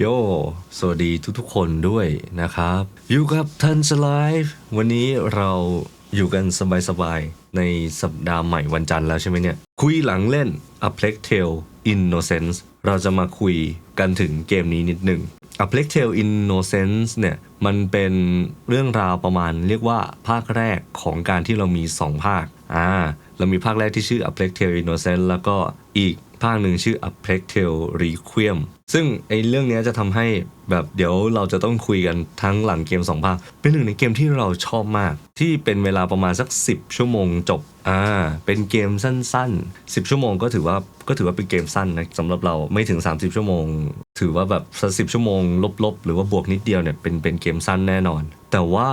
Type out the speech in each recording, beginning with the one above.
โย สวัสดีทุกๆคนด้วยนะครับ อยู่กับทันสไลฟ์วันนี้เราอยู่กันสบายๆ ในสัปดาห์ใหม่วันจันทร์แล้วใช่ไหมเนี่ย คุยหลังเล่น A Plague Tale Innocence เราจะมาคุยกันถึงเกมนี้นิดหนึ่ง A Plague Tale Innocence เนี่ยมันเป็นเรื่องราวประมาณเรียกว่าภาคแรกของการที่เรามี 2 ภาคอ่าเรามีภาคแรกที่ชื่อ A Plague Tale Innocence แล้วก็อีกภาคหนึ่งชื่อ A Plague Tale Requiem ซึ่งไอ้เรื่องนี้จะทำให้แบบเดี๋ยวเราจะต้องคุยกันทั้งหลังเกม2ภาคเป็นหนึ่งในเกมที่เราชอบมาก ที่เป็นเวลาประมาณสัก 10 ชั่วโมงจบอ่าเป็นเกมสั้นๆ 10 ชั่วโมงก็ถือว่าก็ถือว่าเป็นเกมสั้นนะสำหรับเราไม่ถึง 30 ชั่วโมง ถือว่าแบบสิบชั่วโมงลบๆ หรือว่าบวกนิดเดียวเนี่ยเป็นเป็นเกมสั้นแน่นอน แต่ว่า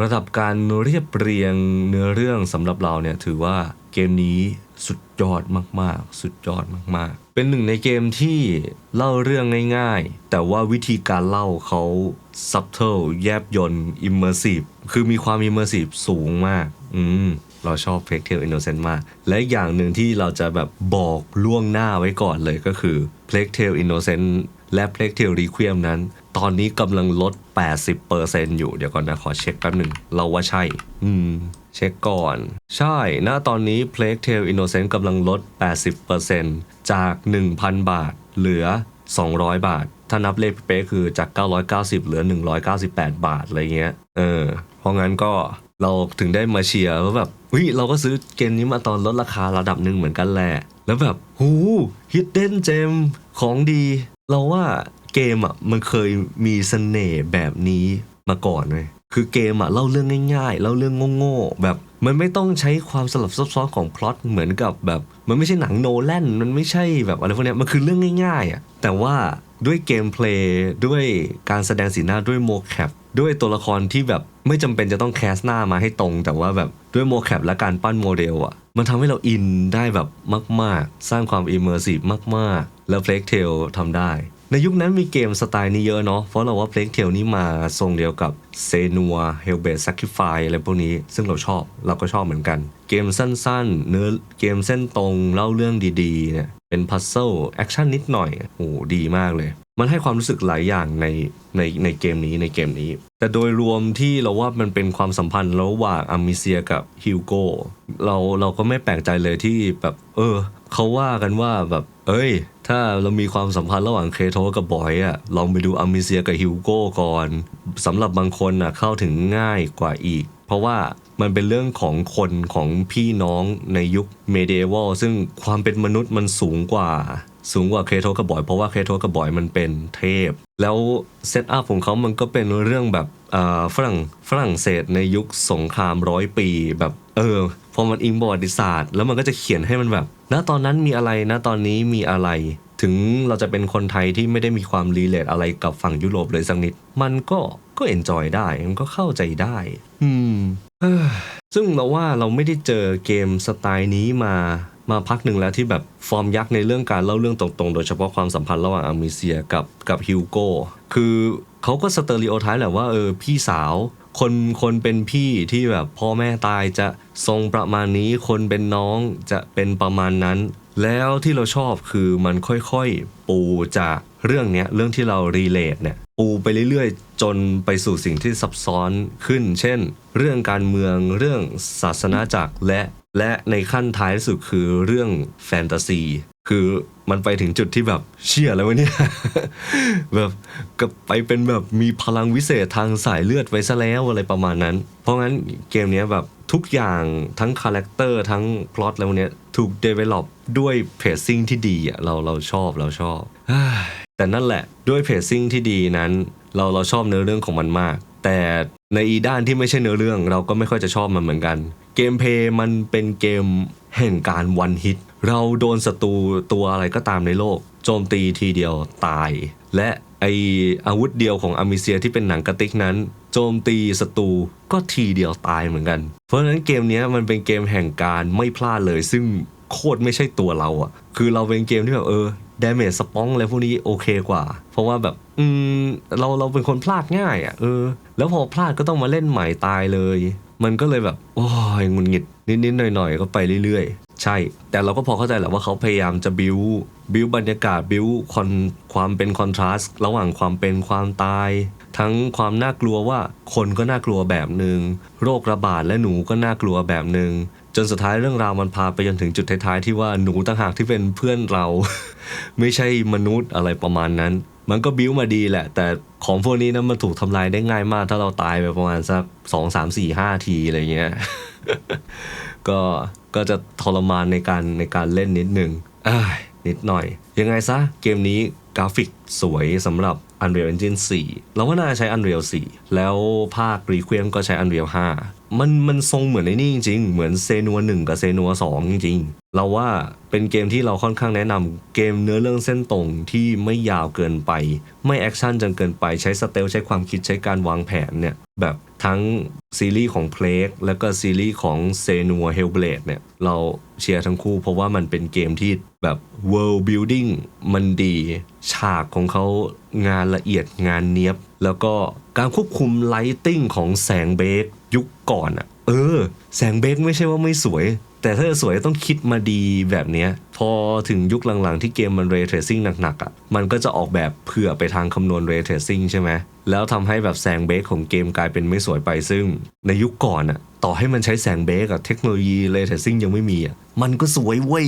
ระดับการเรียบเรียงเนื้อเรื่องสำหรับเราเนี่ยถือว่าเกมนี้สุดยอดมากๆ สุดยอดมากๆ เป็นหนึ่งในเกมที่เล่าเรื่องง่ายๆ แต่ว่าวิธีการเล่าเขา subtle แยบยนต์ immersive คือมีความ immersive สูงมาก อืมเราชอบ Plague Tale Innocent มาก และอย่างหนึ่งที่เราจะแบบบอกล่วงหน้าไว้ก่อนเลยก็คือ Plague Tale Innocent และ Plague Tale Requiem นั้น ตอนนี้กำลังลด 80%อยู่ เดี๋ยวก่อนนะ ขอเช็คแป๊บหนึ่ง เราว่าใช่ อืม เช็คก่อน ใช่ ณ ตอนนี้ Plague Tale Innocent กำลังลด 80%จาก 1,000 บาท เหลือ 200 บาท ถ้านับเลขเป๊ะคือจาก 990 เหลือ 198 บาท อะไรเงี้ย เออ เพราะงั้นก็เราถึงได้มาเชียร์ว่าแบบเฮ้ยเราก็ซื้อเกมนี้มาตอนลดราคาระดับหนึ่งเหมือนกันแหละ แล้วแบบหูฮิดเด้นเจมของดี เราว่าเกมอะมันเคยมีเสน่ห์แบบนี้มาก่อนเลย คือเกมอะเล่าเรื่องง่าย ๆ เล่าเรื่องโง่ๆแบบมันไม่ต้องใช้ความสลับซับซ้อนของพล็อตเหมือนกับแบบ มันไม่ใช่หนังโนแลนมันไม่ใช่แบบอะไรพวกนี้มันคือเรื่องง่ายๆอะแต่ว่าด้วยเกมเพลย์ด้วยการแสดงสีหน้าด้วยโมแคปด้วยตัวละครที่แบบไม่จำเป็นจะต้องแคสหน้ามาให้ตรง แต่ว่าแบบด้วยโมแคปและการปั้นโมเดลอะ มันทำให้เราอินได้แบบมาก ๆ สร้างความอิมเมอร์ซีฟมาก ๆ แล้ว Plague Tale ทำได้ ในยุคนั้นมีเกมสไตล์นี้เยอะเนาะ เพราะเราว่าเพลงเที่ยวนี้มาทรงเดียวกับ s e n u a Hellblade Sacrifice อะไรพวกนี้ ซึ่งเราชอบเราก็ชอบเหมือนกัน เกมสั้นๆ เนื้อเกมเส้นตรงเล่าเรื่องดีๆเนี่ยเป็นพัซเซิลแอคชั่นนิดหน่อยโอ้ดีมากเลย มันให้ความรู้สึกหลายอย่างในในในเกมนี้ในเกมนี้ แต่โดยรวมที่เราว่ามันเป็นความสัมพันธ์ระหว่างอามิเซียกับฮิวโกเราเราก็ไม่แปลกใจเลยที่แบบ เออเขาว่ากันว่าแบบ เอ้ย ถ้าเรามีความสัมพันธ์ระหว่างเคโทกับบอยอะลองไปดูอามิเซียกับฮิวโกก่อนสำหรับบางคนอะเข้าถึงง่ายกว่าอีก เพราะว่ามันเป็นเรื่องของคนของพี่น้องในยุคเมเดวลซึ่งความเป็นมนุษย์มันสูงกว่า สูงกว่าเคโทกับบอย เพราะว่าเคโทกับบอยมันเป็นเทพ แล้วเซตอัพของเขามันก็เป็นเรื่องแบบอ่าฝรั่งฝรั่งเศสในยุคสงครามร้อยปีแบบเออพอมันอิงประวัติศาสตร์ แล้วมันก็จะเขียนให้มันแบบณตอนนั้นมีอะไรณตอนนี้มีอะไร ถึงเราจะเป็นคนไทยที่ไม่ได้มีความรีเลทอะไรกับฝั่งยุโรปเลยสักนิด มันก็ก็เอนจอยได้ มันก็เข้าใจได้ อืมเอ้อซึ่งเราว่าเราไม่ได้เจอเกมสไตล์นี้มา มาพักหนึ่งแล้วที่แบบฟอร์มยักษ์ในเรื่องการเล่าเรื่องตรงๆ โดยเฉพาะความสัมพันธ์ระหว่างอามิเซียกับกับฮิวโก้คือเขาก็สเตอริโอไทป์แหละว่าเออพี่สาวคนคนเป็นพี่ที่แบบพ่อแม่ตายจะทรงประมาณนี้คนเป็นน้องจะเป็นประมาณนั้น แล้วที่เราชอบคือมันค่อยๆ ปูจากเรื่องเนี้ยเรื่องที่เรารีเลทเนี่ยปูไปเรื่อยๆ จนไปสู่สิ่งที่ซับซ้อนขึ้น เช่น เรื่องการเมืองเรื่องศาสนาจักรและ และในขั้นท้ายสุดคือเรื่องแฟนตาซี คือมันไปถึงจุดที่แบบเชี่ยแล้ววะเนี่ย แบบก็ไปเป็นแบบมีพลังวิเศษทางสายเลือดไปซะแล้วอะไรประมาณนั้น เพราะงั้นเกมเนี้ยแบบทุกอย่างทั้งคาแรคเตอร์ทั้งพล็อตอะไรพวเนี้ยถูกเดเวล็อปด้วยเพจซิ่งที่ดีอะเราเราชอบเราชอบ แต่นั่นแหละด้วยเพจซิ่งที่ดีนั้น เราเราชอบเนื้อเรื่องของมันมาก แต่ในอีด้านที่ไม่ใช่เนื้อเรื่องเราก็ไม่ค่อยจะชอบมันเหมือนกัน เกมเพย์มันเป็นเกมแห่งการวันฮิต เราโดนศัตรูตัวอะไรก็ตามในโลก โจมตีทีเดียวตาย และไออาวุธเดียวของอามิเซียที่เป็นหนังกระติกนั้น โจมตีศัตรูก็ทีเดียวตายเหมือนกัน เพราะฉะนั้นเกมนี้มันเป็นเกมแห่งการไม่พลาดเลย ซึ่งโคตรไม่ใช่ตัวเราอะคือเราเป็นเกมที่แบบเออดเมจสปองอะไรพวกนี้โอเคกว่า เพราะว่าแบบ อืม เราเราเป็นคนพลาดง่ายอะ่ะเออ แล้วพอพลาดก็ต้องมาเล่นใหม่ตายเลย มันก็เลยแบบโอ้ยงุนหงิดนิดๆหน่อยๆก็ไปเรื่อยๆ ใช่ แต่เราก็พอเข้าใจแหละว่าเขาพยายามจะบิวบิวบรรยากาศบิวคอนความเป็นคอนทราสต์ระหว่างความเป็นความตาย ทั้งความน่ากลัวว่าคนก็น่ากลัวแบบหนึง่งโรคระบาดและหนูก็น่ากลัวแบบหนึง่งจนสุดท้ายเรื่องราวมันพาไปจนถึงจุดท้ายๆที่ว่าหนูต่างหากที่เป็นเพื่อนเรา ไม่ใช่มนุษย์อะไรประมาณนั้น มันก็บิ้วมาดีแหละ แต่ของพวกนี้นะมันถูกทำลายได้ง่ายมาก ถ้าเราตายไปประมาณสักสองสามสี่ห้าทีอะไรเงี้ย ก็ก็จะทรมานในการในการเล่นนิดนึงอ้นิดหน่อย ยังไงซะ เกมนี้กราฟิกสวยสำหรับ Unreal Engine 4 เราว่าน่าจะใช้ Unreal 4 แล้วภาค Requiem ก็ใช้ Unreal 5 มันมันทรงเหมือนในนี่จริงๆ เหมือนเซนัว1กับเซนัว2จริง เราว่าเป็นเกมที่เราค่อนข้างแนะนำเกมเนื้อเรื่องเส้นตรงที่ไม่ยาวเกินไป ไม่แอคชั่นจนเกินไปใช้สเตลใช้ความคิดใช้การวางแผนเนี่ยแบบทั้งซีรีส์ของ p l a g แล้วก็ซีรีส์ของเซนัว Hellblade เนี่ยเราเชียร์ทั้งคู่เพราะว่ามันเป็นเกมที่แบบ world building มันดี ฉากของเขางานละเอียดงานเนี้ยบ แล้วก็การควบคุมไลติ้งของแสงเบคยุคก่อนอะเออ แสงเบคไม่ใช่ว่าไม่สวย แต่ถ้าจะสวยต้องคิดมาดีแบบนี้พอถึงยุคหลังๆ ที่เกมมันเร y เทรซิ่งหนักๆอะ่ะมันก็จะออกแบบเผื่อไปทางคำนวณเร y เทรซิ่งใช่ไหมแล้วทำให้แบบแสงเบสของเกมกลายเป็นไม่สวยไปซึ่ง ในยุคก่อนอะ่ะต่อให้มันใช้แสงเบคอะเทคโนโลยีเร y เทรซิ่งยังไม่มีอะ่ะมันก็สวยเว้ย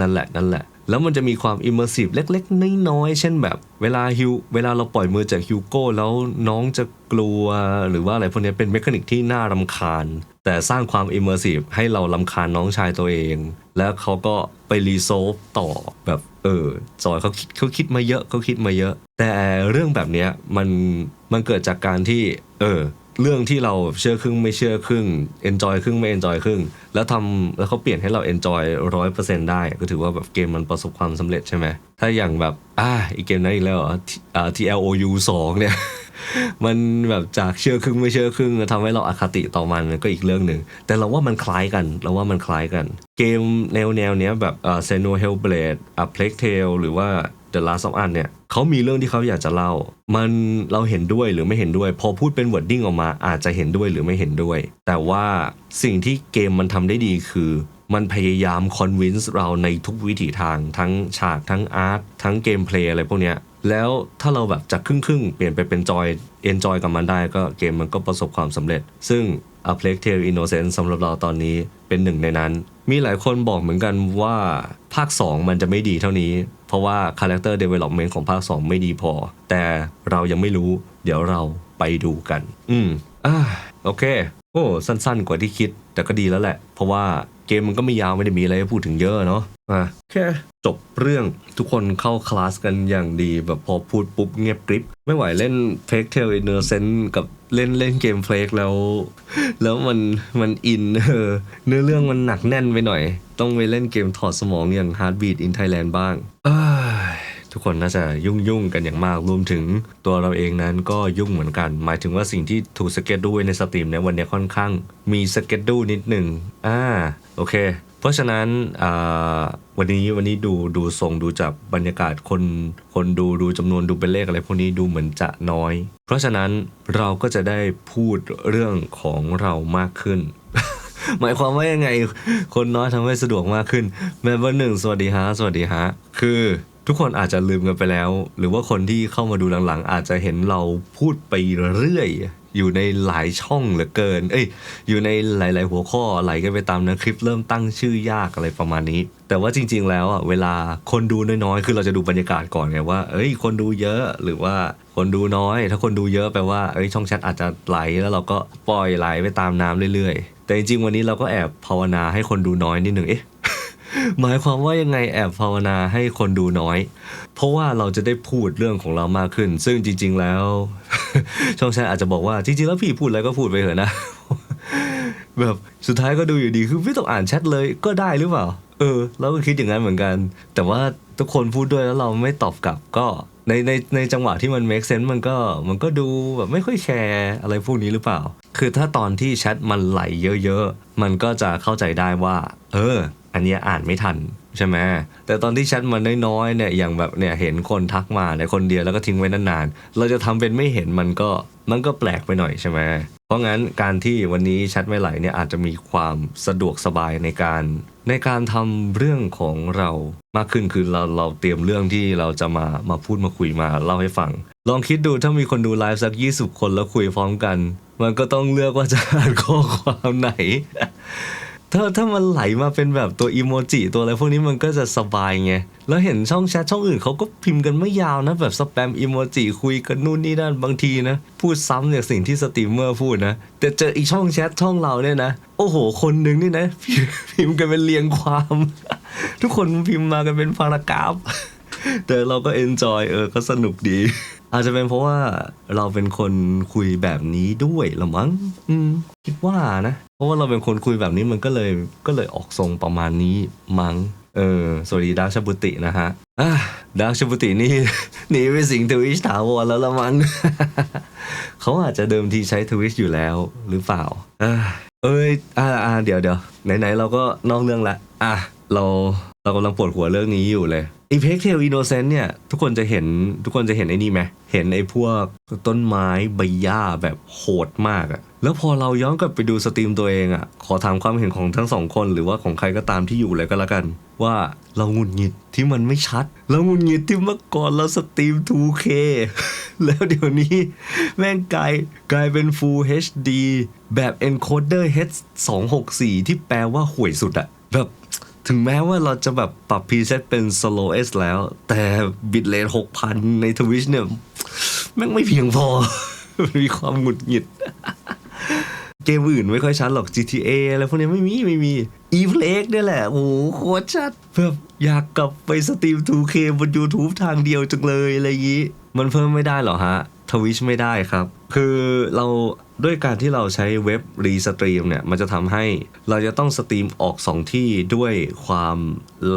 นั่นแหละนั่นแหละ แล้วมันจะมีความอิมเมอร์ซีฟเล็ก ๆ น้อยๆเช่นแบบเวลาฮิวเวลาเราปล่อยมือจากฮิวโก้แล้วน้องจะกลัวหรือว่าอะไรพวกนี้เป็นเมคานิกที่น่ารำคาญ แต่สร้างความอิมเมอร์ซีฟให้เราลำคาญน้องชายตัวเอง แล้วเขาก็ไปรีโซฟต่อแบบเออจอยเขาคิดเขาคิดมาเยอะเขาคิดมาเยอะ แต่เรื่องแบบนี้มันมันเกิดจากการที่เออ เรื่องที่เราเชื่อครึ่งไม่เชื่อครึ่ง enjoy ครึ่งไม่ enjoy ครึ่ง แล้วทำแล้วเขาเปลี่ยนให้เรา enjoy ร้อยเปอร์เซ็นต์ได้ ก็ถือว่าแบบเกมมันประสบความสำเร็จใช่ไหม ถ้าอย่างแบบ อ่าอีกเกมนั้นอีกแล้วเหรออ่า TLOU 2 เนี่ย มันแบบจากเชื่อครึ่งไม่เชื่อครึ่งแล้วทำให้เราอาคติต่อมันก็อีกเรื่องหนึ่ง แต่เราว่ามันคล้ายกัน เราว่ามันคล้ายกัน เกมแนวแนวเนี้ยแบบอ่า Senua Hellblade อ่า Plague Tale หรือว่า The Last of Us เนี่ยเขามีเรื่องที่เขาอยากจะเล่า มันเราเห็นด้วยหรือไม่เห็นด้วย พอพูดเป็น wording ออกมาอาจจะเห็นด้วยหรือไม่เห็นด้วย แต่ว่าสิ่งที่เกมมันทำได้ดีคือมันพยายาม convince เราในทุกวิถีทางทั้งฉากทั้งอาร์ตทั้งเกมเพลย์อะไรพวกเนี้ยแล้วถ้าเราแบบจากครึ่งครึ่งเปลี่ยนไปเป็นจอย enjoy กับมันได้ก็เกมมันก็ประสบความสำเร็จ ซึ่ง A Plague Tale Innocence สำหรับเราตอนนี้เป็นหนึ่งในนั้น มีหลายคนบอกเหมือนกันว่าภาค 2 มันจะไม่ดีเท่านี้ เพราะว่าคาแรคเตอร์เดเวล็อปเมนต์ของภาค 2 ไม่ดีพอ แต่เรายังไม่รู้ เดี๋ยวเราไปดูกัน อืมอ่าโอเค โอ้ สั้นๆ กว่าที่คิด แต่ก็ดีแล้วแหละ เพราะว่า เกมมันก็ไม่ยาวไม่ได้มีอะไรให้พูดถึงเยอะเนาะอะแค่จบเรื่องทุกคนเข้าคลาสกันอย่างดีแบบพอพูดปุ๊บเงียบกริบ ไม่ไหวเล่น Fake Tale Innocent กับเล่นเล่นเกม Flake แล้ว แล้วมันมันอินเออเนื้อเรื่องมันหนักแน่นไปหน่อย ต้องไปเล่นเกมถอดสมองอย่าง Heartbeat in Thailand บ้างเอ้ยทุกคนน่าจะยุ่งยุ่งๆกันอย่างมาก รวมถึงตัวเราเองนั้นก็ยุ่งเหมือนกัน หมายถึงว่าสิ่งที่ถูกสเก็ตดูในสตรีมในวันนี้ค่อนข้าง มีสเก็ตดูนิดหนึ่งอ่าโอเค เพราะฉะนั้นวันนี้วันนี้ดูดูทรงดูจากบรรยากาศคนคนดูดูจำนวนดูเป็นเลขอะไรพวกนี้ดูเหมือนจะน้อย เพราะฉะนั้นเราก็จะได้พูดเรื่องของเรามากขึ้น หมายความว่ายังไงคนน้อยทำให้สะดวกมากขึ้นแมมเบอร์หนึ่งสวัสดีฮะสวัสดีฮะคือทุกคนอาจจะลืมกันไปแล้ว หรือว่าคนที่เข้ามาดูหลังๆ อาจจะเห็นเราพูดไปเรื่อย อยู่ในหลายช่องเหลือเกิน เอ้ย อยู่ในหลาย ๆ หัวข้อไหลกันไปตามนะคลิปเริ่มตั้งชื่อยากอะไรประมาณนี้ แต่ว่าจริง ๆ แล้วอะเวลาคนดูน้อย ๆ คือเราจะดูบรรยากาศก่อนไงว่า เอ้ย คนดูเยอะหรือว่าคนดูน้อย ถ้าคนดูเยอะแปลว่า เอ้ย ช่องแชทอาจจะไหลแล้วเราก็ปล่อยไหลไปตามน้ำเรื่อย ๆ แต่จริง ๆ วันนี้เราก็แอบภาวนาให้คนดูน้อยนิดหนึ่ง เอ๊ะ หมายความว่ายังไงแอบภาวนาให้คนดูน้อย เพราะว่าเราจะได้พูดเรื่องของเรามากขึ้น ซึ่งจริง ๆ แล้ว ช่องแชทอาจจะบอกว่าจริงๆแล้วพี่พูดอะไรก็พูดไปเถอะนะ แบบสุดท้ายก็ดูอยู่ดีคือไม่ต้องอ่านแชทเลยก็ได้หรือเปล่า เออเราก็คิดอย่างนั้นเหมือนกัน แต่ว่าทุกคนพูดด้วยแล้วเราไม่ตอบกลับก็ในในในจังหวะที่มัน make sense มันก็มันก็ดูแบบไม่ค่อยแคร์อะไรพวกนี้หรือเปล่า คือถ้าตอนที่แชทมันไหลเยอะๆ มันก็จะเข้าใจได้ว่า เออ อันเนี้ยอ่านไม่ทัน ใช่ไหมแต่ตอนที่แชทมันน้อยๆเนี่ยอย่างแบบเนี่ยเห็นคนทักมาในยคนเดียวแล้วก็ทิ้งไว้นานๆเราจะทำเป็นไม่เห็นมันก็มันก็แปลกไปหน่อยใช่ไหมเพราะงั้นการที่วันนี้แชทไม่ไหลเนี่ยอาจจะมีความสะดวกสบายในการในการทำเรื่องของเรามากขึ้นคือเราเราเตรียมเรื่องที่เราจะมามาพูดมาคุยมาเล่าให้ฟัง ลองคิดดูถ้ามีคนดูไลฟ์สัก 20 คนแล้วคุยพร้อมกัน มันก็ต้องเลือกว่าจะอ่านข้อความไหน ถ้าถ้ามันไหลมาเป็นแบบตัวอีโมจิตัวอะไรพวกนี้มันก็จะสบายไง แล้วเห็นช่องแชทช่องอื่นเขาก็พิมพ์กันไม่ยาวนะ แบบสแปมอีโมจิคุยกันนู่นนี่นั่นบางทีนะ พูดซ้ำจากสิ่งที่สตรีมเมอร์พูดนะ แต่เจออีกช่องแชทช่องเราเนี่ยนะ โอ้โห คนหนึ่งนี่นะ พิมพ์กันเป็นเรียงความ ทุกคนพิมพ์มากันเป็นพารากราฟแต่เราก็เอนจอยเออก็สนุกดี อาจจะเป็นเพราะว่าเราเป็นคนคุยแบบนี้ด้วยละมั้งอืมคิดว่านะ ราะว่าเราเป็นคนคุยแบบนี้มันก็เลยก็เลยออกทรงประมาณนี้มั้งเออสวัสดีดาวชบุตินะฮะดาวชบุตินี่หนีไปสิงทวิชถาวรแล้วละมั้งเขาอาจจะเดิมทีใช้ทวิชอยู่แล้วหรือเปล่า เอ้ยอ่าอ่าเดี๋ยวเดี๋ยวไหนๆเราก็นอกเรื่องละอะเรา เรากำลังปวดหัวเรื่องนี้อยู่เลยอีเพกเทลอินโนเซนต์เนี่ย ทุกคนจะเห็นทุกคนจะเห็นไอ้นี่ไหมเห็นไอ้พวกต้นไม้ใบหญ้าแบบโหดมากอะแล้วพอเราย้อนกลับไปดูสตรีมตัวเองอะขอถามความเห็นของทั้งสองคนหรือว่าของใครก็ตามที่อยู่เลยก็แล้วกัน ว่าเราหงุดหงิดที่มันไม่ชัด เราหงุดหงิดที่เมื่อก่อนเราสตรีม 2K แล้วเดี๋ยวนี้แม่งกลายกลายเป็น Full HD แบบ encoder H264 ที่แปลว่าห่วยสุดอะแบบ ถึงแม้ว่าเราจะแบบปรับ preset เป็น slow s แล้ว แต่ bitrate 6,000ใน Twitch เนี่ยแม่งไม่เพียงพอ มีความหงุดหงิด เกมอื่นไม่ค่อยชัดหรอก GTA อะไรพวกนี้ไม่มี ไม่มี Eve Lake เนี่ยแหละ โอ้โหโคตรชัดแบบอยากกลับไปสตรีม 2K บน YouTube ทางเดียวจังเลยอะไรอย่างนี้ มันเพิ่มไม่ได้เหรอฮะ ทวิชไม่ได้ครับ คือเราด้วยการที่เราใช้เว็บรีสตรีมเนี่ยมันจะทำให้เราจะต้องสตรีมออก 2 ที่ด้วยความ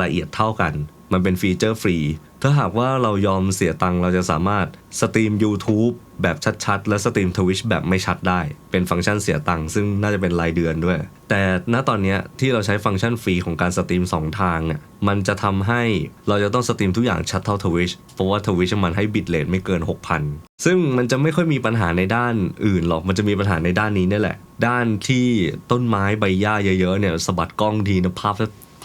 ละเอียดเท่ากัน มันเป็นฟีเจอร์ฟรี ถ้าหากว่าเรายอมเสียตังค์เราจะสามารถสตรีม YouTube แบบชัดๆ และสตรีม Twitch แบบไม่ชัดได้ เป็นฟังก์ชันเสียตังค์ซึ่งน่าจะเป็นรายเดือนด้วย แต่ณตอนนี้ที่เราใช้ฟังก์ชันฟรีของการสตรีม 2 ทางเนี่ยมันจะทำให้เราจะต้องสตรีมทุกอย่างชัดเท่า Twitch เพราะว่า Twitch มันให้บิตเรทไม่เกิน 6,000 ซึ่งมันจะไม่ค่อยมีปัญหาในด้านอื่นหรอก มันจะมีปัญหาในด้านนี้นี่แหละ ด้านที่ต้นไม้ใบหญ้าเยอะๆเนี่ยสะบัดกล้องทีนะภาพ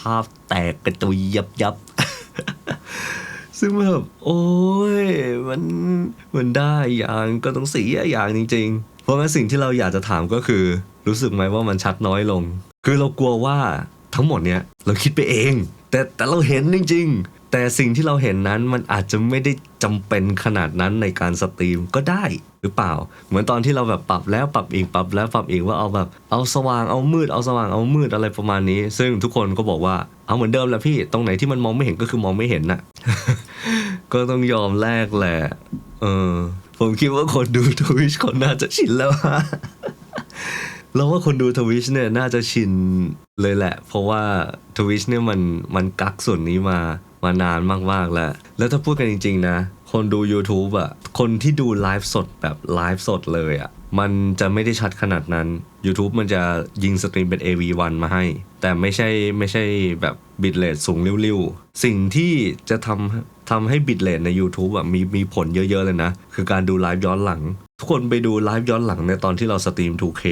ภาพแตกกระจุยยับยับ ซึ่งแบบโอ้ยมันมันได้อย่างก็ต้องเสียอย่างจริง ๆ เพราะงั้นสิ่งที่เราอยากจะถามก็คือ รู้สึกไหมว่ามันชัดน้อยลง คือเรากลัวว่าทั้งหมดเนี้ยเราคิดไปเอง แต่แต่เราเห็นจริง ๆ แต่สิ่งที่เราเห็นนั้นมันอาจจะไม่ได้จำเป็นขนาดนั้นในการสตรีมก็ได้หรือเปล่า เหมือนตอนที่เราแบบปรับแล้วปรับอีกปรับแล้วปรับอีกว่าเอาแบบเอาสว่างเอามืดเอาสว่างเอามืดอะไรประมาณนี้ ซึ่งทุกคนก็บอกว่า เอาเหมือนเดิมแหละพี่ ตรงไหนที่มันมองไม่เห็นก็คือมองไม่เห็นน่ะ ก็ต้องยอมแลกแหละ เออ ผมคิดว่าคนดูทวิชคนน่าจะชินแล้วฮะเราว่าคนดูทวิชเนี่ยน่าจะชินเลยแหละ เพราะว่าทวิชเนี่ยมันมันกักส่วนนี้มามานานมากๆแล้ว แล้วถ้าพูดกันจริง ๆ นะ คนดู YouTube อะคนที่ดูไลฟ์สดแบบไลฟ์สดเลยอะมันจะไม่ได้ชัดขนาดนั้น YouTube มันจะยิงสตรีมเป็น AV1 มาให้ แต่ไม่ใช่ไม่ใช่แบบบิตเรทสูงริ้วๆ สิ่งที่จะทำทำให้บิตเรทใน YouTube อะมีมีผลเยอะๆเลยนะ คือการดูไลฟ์ย้อนหลัง ทุกคนไปดูไลฟ์ย้อนหลังในตอนที่เราสตรีม 2K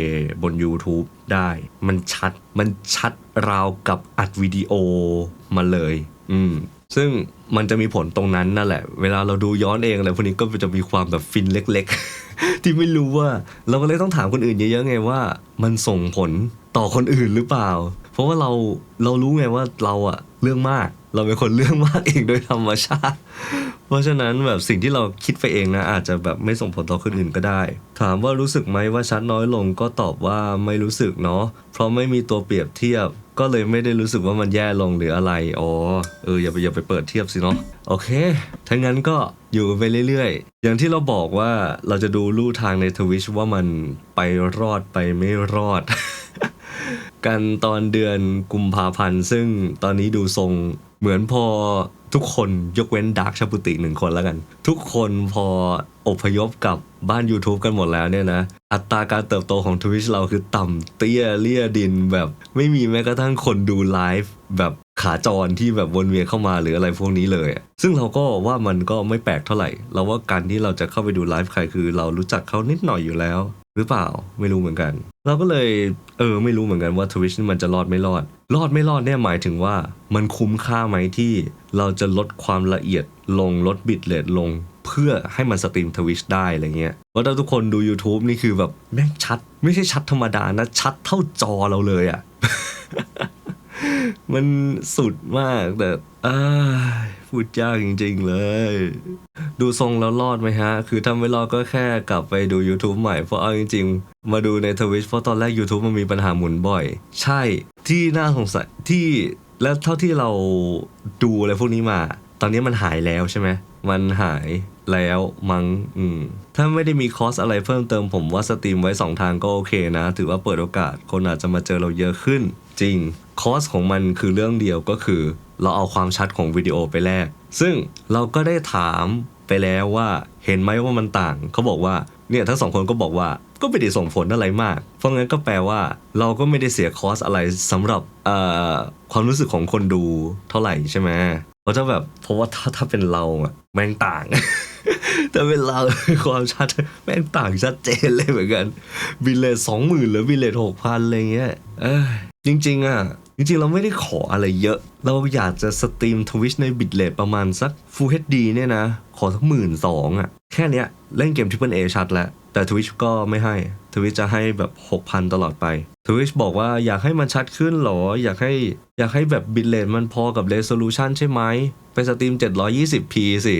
บน YouTube ได้ มันชัดมันชัดราวกับอัดวิดีโอมาเลย อืม ซึ่งมันจะมีผลตรงนั้นนั่นแหละ เวลาเราดูย้อนเองอะไรพวกนี้ก็จะมีความแบบฟินเล็ก ๆ ที่ไม่รู้ว่าเราก็เลยต้องถามคนอื่นเยอะๆไงว่า มันส่งผลต่อคนอื่นหรือเปล่า เพราะว่าเราเรารู้ไงว่าเราอะเรื่องมาก เราเป็นคนเรื่องมากเองโดยธรรมชาติ เพราะฉะนั้นแบบสิ่งที่เราคิดไปเองนะอาจจะแบบไม่ส่งผลต่อคนอื่นก็ได้ ถามว่ารู้สึกไหมว่าชัดน้อยลงก็ตอบว่าไม่รู้สึกเนาะเพราะไม่มีตัวเปรียบเทียบ ก็เลยไม่ได้รู้สึกว่ามันแย่ลงหรืออะไร อ๋อ เอออย่าไปอย่าไปเปิดเทียบสิเนาะ โอเคถ้างั้นก็อยู่ไปเรื่อยๆ อย่างที่เราบอกว่าเราจะดูลู่ทางในทวิชว่ามันไปรอดไปไม่รอด กันตอนเดือนกุมภาพันธ์ ซึ่งตอนนี้ดูทรง เหมือนพอทุกคนยกเว้นดาร์คชาปุติหนึ่งคนแล้วกัน ทุกคนพออพยพกับบ้าน YouTube กันหมดแล้วเนี่ยนะ อัตราการเติบโตของ Twitch เราคือต่ำเตี้ยเลี่ยดินแบบไม่มีแม้กระทั่งคนดูไลฟ์แบบขาจรที่แบบวนเวียนเข้ามาหรืออะไรพวกนี้เลย ซึ่งเราก็ว่ามันก็ไม่แปลกเท่าไหร่ เราว่าการที่เราจะเข้าไปดูไลฟ์ใครคือเรารู้จักเขานิดหน่อยอยู่แล้ว หรือเปล่าไม่รู้เหมือนกัน เราก็เลยเออไม่รู้เหมือนกันว่า Twitch มันจะรอดไม่รอด รอดไม่รอดเนี่ยหมายถึงว่า มันคุ้มค่าไหมที่เราจะลดความละเอียดลงลดบิตเรทลงเพื่อให้มันสตรีมทวิชได้อะไรเงี้ยว่าถ้าทุกคนดู YouTube นี่คือแบบแม่งชัด ไม่ใช่ชัดธรรมดานะ ชัดเท่าจอเราเลยอะ่ะ มันสุดมากแต่อ้าพูดยากจริง ๆ เลย ดูทรงแล้วรอดไหมฮะ คือถ้าไม่รอดก็แค่กลับไปดู YouTube ใหม่ เพราะเอาจริง ๆ มาดูในทวิชเพราะตอนแรก YouTube มันมีปัญหาหมุนบ่อย ใช่ที่น่าสงสัยที่และเท่าที่เราดูอะไรพวกนี้มา ตอนนี้มันหายแล้วใช่ไหม มันหายแล้วมัง้งอืม ถ้าไม่ได้มีคอสอะไรเพิ่มเติมผมว่าสตรีมไว้ 2 ทางก็โอเคนะ ถือว่าเปิดโอกาสคนอาจจะมาเจอเราเยอะขึ้น จริง คอสของมันคือเรื่องเดียวก็คือ เราเอาความชัดของวิดีโอไปแลก ซึ่งเราก็ได้ถามไปแล้วว่าเห็นไหมว่ามันต่าง เขาบอกว่าเนี่ยทั้งสองคนก็บอกว่าก็ไม่ได้ส่งผลอะไรมาก เพราะงั้นก็แปลว่า เราก็ไม่ได้เสียคอสอะไรสำหรับความรู้สึกของคนดูเท่าไหร่ใช่ไหมเพราะแบบเพราะว่าถ้าถ้าเป็นเราอะแม่งต่าง แต่เป็นเราความชัดแม่งต่างชัดเจนเลยเหมือนกันบิลเลตสองหมื่นหรือบิลเลตหกพันอะไรเงี้ย จริง ๆ อะ จริง ๆ เราไม่ได้ขออะไรเยอะ เราอยากจะสตรีมทวิชในบิตเลทประมาณสัก Full HD เนี่ยนะ ขอสักหมื่นสองอะ แค่เนี้ย เล่นเกม Triple A ชัดแล้ว แต่ Twitch ก็ไม่ให้ Twitch จะให้แบบ 6,000 ตลอดไป Twitch บอกว่าอยากให้มันชัดขึ้นเหรอ อยากให้อยากให้แบบบิตเลทมันพอกับ Resolution ใช่ไหม ไปสตรีม 720p สิ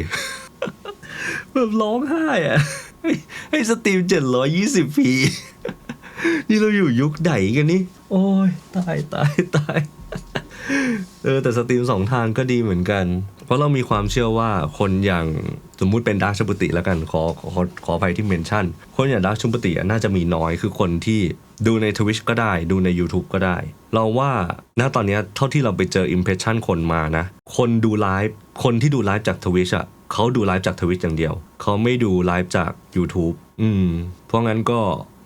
แบบร้องไห้อะให้ให้สตรีม 720p นี่เราอยู่ยุคไหนกันนี่ โอ้ย ตายตายตาย เออ แต่สตรีมสองทางก็ดีเหมือนกัน เพราะเรามีความเชื่อว่าคนอย่างสมมุติเป็นดาร์คชมปติแล้วกันขอขอขอขออภัยที่เมนชั่น คนอย่างดาร์คชมปติอะน่าจะมีน้อยคือคนที่ดูใน Twitch ก็ได้ ดูใน YouTube ก็ได้ เราว่าณตอนเนี้ยเท่าที่เราไปเจอ Impression คนมานะ คนดูไลฟ์คนที่ดูไลฟ์จาก Twitch อะเขาดูไลฟ์จาก Twitch อย่างเดียว เขาไม่ดูไลฟ์จาก YouTube อืมเพราะงั้นก็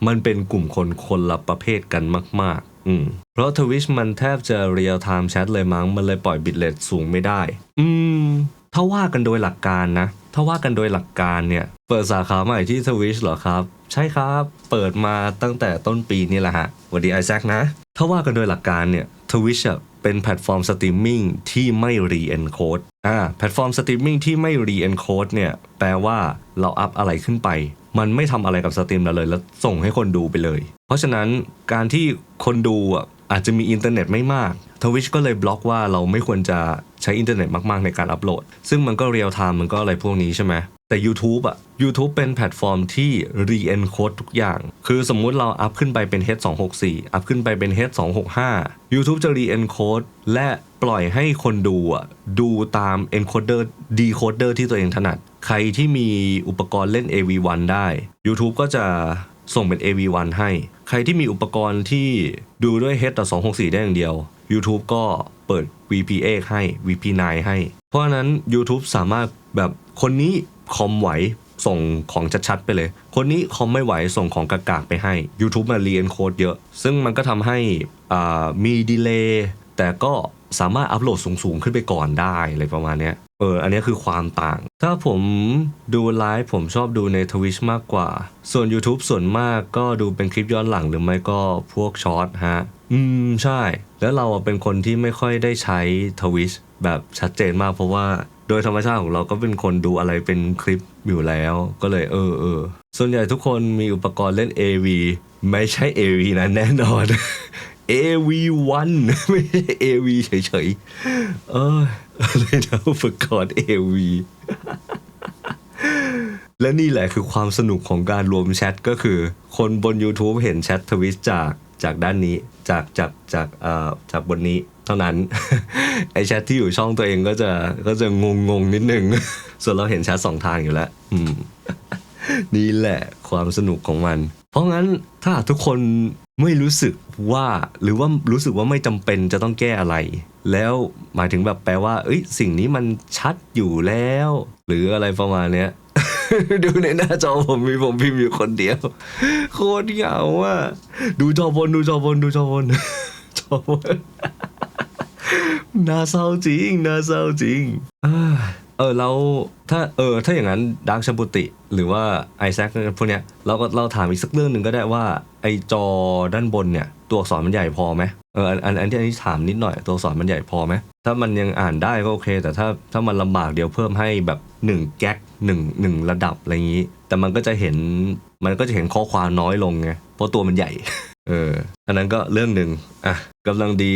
มันเป็นกลุ่มคนคนละประเภทกันมาก ๆ อืม เพราะ Twitch มันแทบจะเรียลไทม์แชทเลยมั้ง มันเลยปล่อยบิตเรทสูงไม่ได้ อืม ถ้าว่ากันโดยหลักการนะ ถ้าว่ากันโดยหลักการเนี่ย เปิดสาขาใหม่ที่ Twitch เหรอครับ ใช่ครับ เปิดมาตั้งแต่ต้นปีนี่แหละฮะวัสดีไอแซคนะ ถ้าว่ากันโดยหลักการเนี่ย Twitch อะเป็นแพลตฟอร์มสตรีมมิ่งที่ไม่รีเอนโคดอ่า แพลตฟอร์มสตรีมมิ่งที่ไม่รีเอนโคดเนี่ย แปลว่าเราอัพอะไรขึ้นไป มันไม่ทำอะไรกับสตรีมเราเลย แล้วส่งให้คนดูไปเลย เพราะฉะนั้นการที่คนดูอะอาจจะมีอินเทอร์เน็ตไม่มากทวิชก็เลยบล็อกว่าเราไม่ควรจะใช้อินเทอร์เน็ตมาก ๆ ในการอัปโหลด ซึ่งมันก็เรียลไทม์มันก็อะไรพวกนี้ใช่ไหม แต่ YouTube อะ YouTube เป็นแพลตฟอร์มที่ re-encode ทุกอย่าง คือสมมุติเราอัพขึ้นไปเป็น H264 อัพขึ้นไปเป็น H265 YouTube จะ re-encode และปล่อยให้คนดูอะดูตาม encoder decoder ที่ตัวเองถนัด ใครที่มีอุปกรณ์เล่น AV1 ได้ YouTube ก็จะส่งเป็น AV1 ให้ ใครที่มีอุปกรณ์ที่ดูด้วย H264 ได้อย่างเดียว YouTube ก็เปิด VPA ให้ VP9 ให้ เพราะฉะนั้น YouTube สามารถแบบคนนี้ คอมไหวส่งของชัดๆไปเลย คนนี้คอมไม่ไหวส่งของกากๆไปให้ YouTube มาเรียนโค้ดเยอะ ซึ่งมันก็ทำให้มีดีเลย์แต่ก็สามารถอัปโหลดสูงๆ ขึ้นไปก่อนได้อะไรประมาณเนี้ยเออ อันนี้คือความต่าง ถ้าผมดูไลฟ์ผมชอบดูใน Twitch มากกว่า ส่วน YouTube ส่วนมากก็ดูเป็นคลิปย้อนหลังหรือไม่ก็พวกช็อตฮะ อืม ใช่ แล้วเราเป็นคนที่ไม่ค่อยได้ใช้ Twitch แบบชัดเจนมากเพราะว่า โดยธรรมชาติของเราก็เป็นคนดูอะไรเป็นคลิปอยู่แล้ว ก็เลยเออเออส่วนใหญ่ทุกคนมีอุปกรณ์เล่น AV ไม่ใช่ AV นะแน่นอน AV1 ไม่ใช่ AV เฉยๆ เอออะไรนะอุปกรณ์ AV และนี่แหละคือความสนุกของการรวมแชทก็คือ คนบน YouTube เห็นแชททวิตจากจากด้านนี้ จากจากจากเอ่อจากบนนี้ เท่านั้น ไอแชทที่อยู่ช่องตัวเองก็จะก็จะงงงๆนิดนึง ส่วนเราเห็นแชทสองทางอยู่แล้วนี่แหละความสนุกของมัน เพราะงั้นถ้าทุกคนไม่รู้สึกว่าหรือว่ารู้สึกว่าไม่จำเป็นจะต้องแก้อะไร แล้วหมายถึงแบบแปลว่า เอ้ยสิ่งนี้มันชัดอยู่แล้ว หรืออะไรประมาณเนี้ยดูในหน้าจอผมมีผมพิมพ์อยู่คนเดียว โคตรเหงาอะดูจอบนดูจอบนดูจอบนจอบน น่าเศร้าจริงน่าเศร้าจริงเอ้ยเออแล้วถ้าเออถ้าอย่างนั้นดักชบุติ หรือว่าไอแซคพวกเนี้ยเราก็เราถามอีกสักเรื่องหนึ่งก็ได้ว่าไอจอด้านบนเนี่ยตัวอักษรมันใหญ่พอไหมเอออันอันอันที่อันนี้ถามนิดหน่อยตัวอักษรมันใหญ่พอไหมถ้ามันยังอ่านได้ก็โอเค แต่ถ้าถ้ามันลำบากเดี๋ยวเพิ่มให้แบบ1แก๊กหนึ่งหนึ่งระดับอะไรอย่างนี้ แต่มันก็จะเห็นมันก็จะเห็นข้อความน้อยลงไงเพราะตัวมันใหญ่ เออ อันนั้นก็เรื่องหนึ่งอะกำลังดี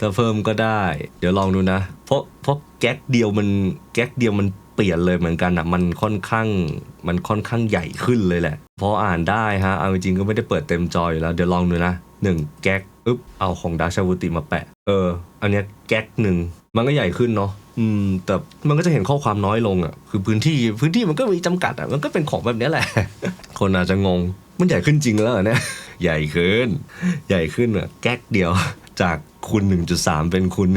ถ้าเพิ่มก็ได้ เดี๋ยวลองดูนะ เพราะเพราะแก๊กเดียวมันแก๊กเดียวมันเปลี่ยนเลยเหมือนกันอะมันค่อนข้างมันค่อนข้างใหญ่ขึ้นเลยแหละ พออ่านได้ฮะ เอาจริงๆก็ไม่ได้เปิดเต็มจออยู่แล้ว เดี๋ยวลองดูนะ หนึ่งแก๊กอึ๊บเอาของดาชาวุติมาแปะ เออ อันเนี้ยแก๊กหนึ่งมันก็ใหญ่ขึ้นเนาะอืม แต่มันก็จะเห็นข้อความน้อยลงอะ คือพื้นที่พื้นที่มันก็มีจำกัดอะ มันก็เป็นของแบบเนี้ยแหละ คนอาจจะงง มันใหญ่ขึ้นจริงแล้วเนี่ย ใหญ่ขึ้น ใหญ่ขึ้นอะ แก๊กเดียว จากคูณ1.3 เป็นคูณ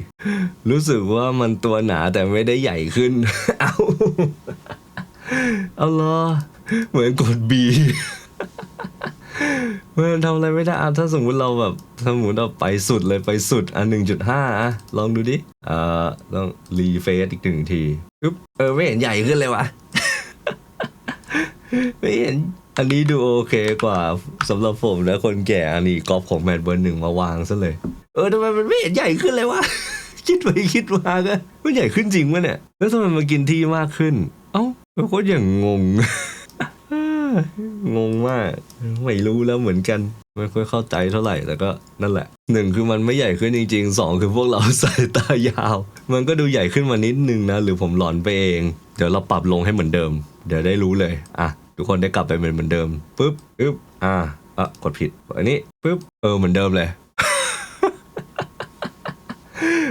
1.4 รู้สึกว่ามันตัวหนาแต่ไม่ได้ใหญ่ขึ้น เอาเอาเหรอเหมือนกด B มันทำอะไรไม่ได้ถ้าสมมติเราแบบสมมติเราไปสุดเลยไปสุดอะ1.5อะลองดูดิอ่าลองรีเฟซอีกหนึ่งทีปึ๊บเออไม่เห็นใหญ่ขึ้นเลยวะไม่เห็นอันนี้ดูโอเคกว่าสำหรับผมนะคนแก่อันนี้กรอบของแมทเบอร์หนึ่งมาวางซะเลย เออทำไมมันไม่เห็นใหญ่ขึ้นเลยวะคิดไปคิดมาก็มันใหญ่ขึ้นจริงวะเนี่ย แล้วทำไมมันกินที่มากขึ้น เอ้าเป็นคนอย่างงง งงมาก ไม่รู้แล้วเหมือนกัน ไม่ค่อยเข้าใจเท่าไหร่แต่ก็นั่นแหละหนึ่งคือมันไม่ใหญ่ขึ้นจริงๆสองคือพวกเราสายตายาว มันก็ดูใหญ่ขึ้นมานิดนึงนะ หรือผมหลอนไปเอง เดี๋ยวเราปรับลงให้เหมือนเดิม เดี๋ยวได้รู้เลย อะ ทุกคนได้กลับไปเป็นเหมือนเดิมปุ๊บปึ๊บอ่าอะกดผิดอันนี้ปุ๊บเออเหมือนเดิมเลย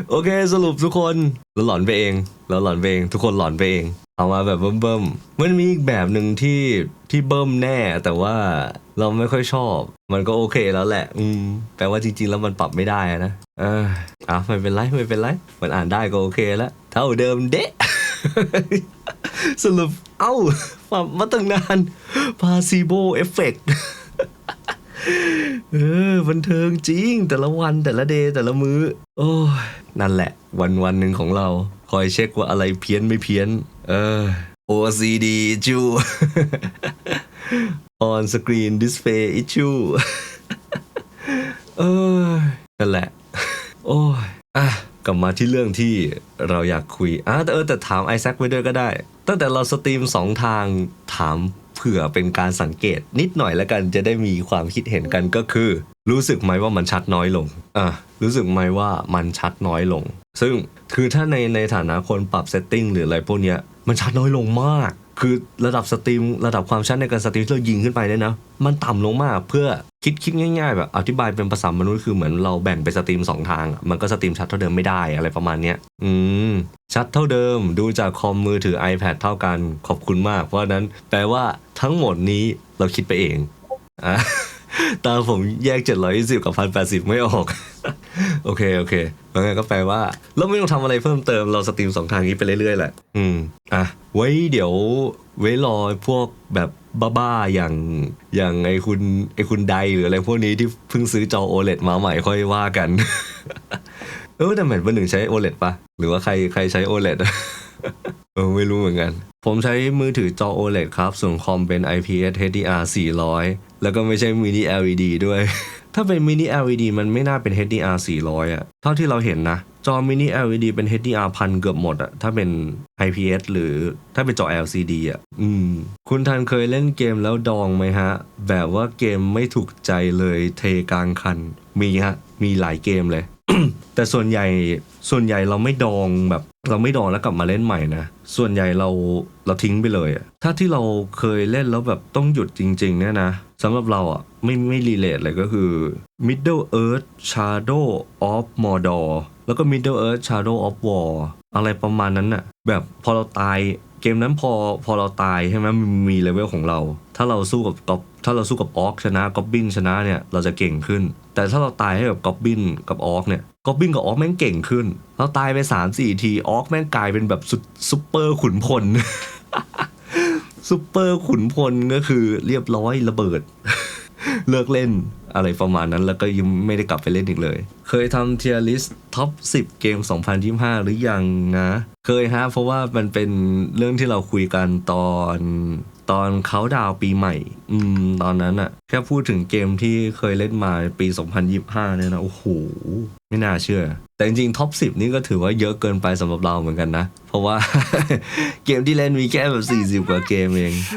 โอเคสรุปทุกคนเราหลอนไปเองเราหลอนไปเอง ทุกคนหลอนไปเอง เอามาแบบเบิ่มๆมันมีอีกแบบหนึ่งที่ที่เบิ่มแน่ แต่ว่าเราไม่ค่อยชอบ มันก็โอเคแล้วแหละ อืมแปลว่าจริงๆแล้วมันปรับไม่ได้นะเอออะไม่เป็นไรไม่เป็นไร มันอ่านได้ก็โอเคแล้ว เท่าเดิมเดะสรุปเอ้าปรับมาตั้งนาน placebo effect เออบันเทิงจริง แต่ละวันแต่ละเดย์แต่ละมือ้อ โอ้ยนั่นแหละ วันวันหนึ่งของเรา คอยเช็คว่าอะไรเพี้ยนไม่เพี้ยน เออ OCD จู on screen display issue เออนั่นแหละ โอ้ยอะกลับมาที่เรื่องที่เราอยากคุยอะแต่เออแต่ถามไอแซคไว้ด้วยก็ได้ ตั้งแต่เราสตรีมสองทางถามเผื่อเป็นการสังเกตนิดหน่อยแล้วกันจะได้มีความคิดเห็นกันก็คือ รู้สึกไหมว่ามันชัดน้อยลงอะรู้สึกไหมว่ามันชัดน้อยลง ซึ่งคือถ้าในในฐานะคนปรับเซตติ้งหรืออะไรพวกเนี้ย มันชัดน้อยลงมาก คือระดับสตรีมระดับความชัดในการสตรีมที่เรายิงขึ้นไปเนี่ยนะ มันต่ำลงมากเพื่อคิดคิดง่ายๆแบบอธิบายเป็นภาษามนุษย์คือเหมือนเราแบ่งเป็นสตรีมสองทาง มันก็สตรีมชัดเท่าเดิมไม่ได้อะไรประมาณเนี้ยอืมชัดเท่าเดิมดูจากคอมมือถือ iPad เท่ากันขอบคุณมาก เพราะฉะนั้นแปลว่าทั้งหมดนี้เราคิดไปเองอะ ตาผมแยก 720 กับ 1080 ไม่ออก โอเค โอเคแล้วไงก็แปลว่า เราไม่ต้องทำอะไรเพิ่มเติมเราสตรีมสองทางนี้ไปเรื่อยๆ แหละ อืม อะ ไว้เดี๋ยว ไว้รอพวกแบบบ้าๆ อย่างอย่างไอคุณไอคุณไดหรืออะไรพวกนี้ที่เพิ่งซื้อจอ OLED มาใหม่ค่อยว่ากัน เออแต่แมทเบอร์หนึ่งใช้ OLED ปะหรือว่าใครใครใช้ OLED เออไม่รู้เหมือนกัน ผมใช้มือถือจอ OLED ครับ ส่วนคอมเป็น IPS HDR 400 แล้วก็ไม่ใช่ mini LED ด้วย ถ้าเป็น mini LED มันไม่น่าเป็น HDR 400อะเท่าที่เราเห็นนะ จอ mini LED เป็น HDR พันเกือบหมดอะถ้าเป็น IPS หรือถ้าเป็นจอ LCD อะอืม คุณทันเคยเล่นเกมแล้วดองไหมฮะ แบบว่าเกมไม่ถูกใจเลยเทกลางคัน มีฮะ มีหลายเกมเลย แต่ส่วนใหญ่ส่วนใหญ่เราไม่ดองแบบเราไม่ดองแล้วกลับมาเล่นใหม่นะ ส่วนใหญ่เราเราทิ้งไปเลยอะถ้าที่เราเคยเล่นแล้วแบบต้องหยุดจริง ๆ เนี่ยนะ สำหรับเราอะไม่ไม่รีเลทเลยก็คือ Middle Earth Shadow of Mordor แล้วก็ Middle Earth Shadow of War อะไรประมาณนั้นน่ะแบบพอเราตายเกมนั้นพอพอเราตายใช่ไหมมีเลเวลของเรา ถ้าเราสู้กับกอบถ้าเราสู้กับออกชนะกอบบินชนะเนี่ยเราจะเก่งขึ้น แต่ถ้าเราตายให้กับกอบบินกับออกเนี่ยกอบบินกับออกแม่งเก่งขึ้นเราตายไป3ามสี่ทีออกแม่งกลายเป็นแบบสุดซุปเปอร์ขุนพล ซูเปอร์ขุนพลก็คือเรียบร้อยระเบิด เลิกเล่นอะไรประมาณนั้นแล้วก็ยังไม่ได้กลับไปเล่นอีกเลย เคยทำเทียร์ลิสท็อป 10 เกม 2025 หรือยังนะ เคยฮะ เพราะว่ามันเป็นเรื่องที่เราคุยกันตอน ตอนเขาดาวปีใหม่ อืม ตอนนั้นอะแค่พูดถึงเกมที่เคยเล่นมาปี 2025 เนี่ยนะ โอ้โห ไม่น่าเชื่อ แต่จริงๆท็อป10 นี่ก็ถือว่าเยอะเกินไปสำหรับเราเหมือนกันนะ เพราะว่า เกมที่เล่นมีแค่แบบ 40 กว่าเกมเอง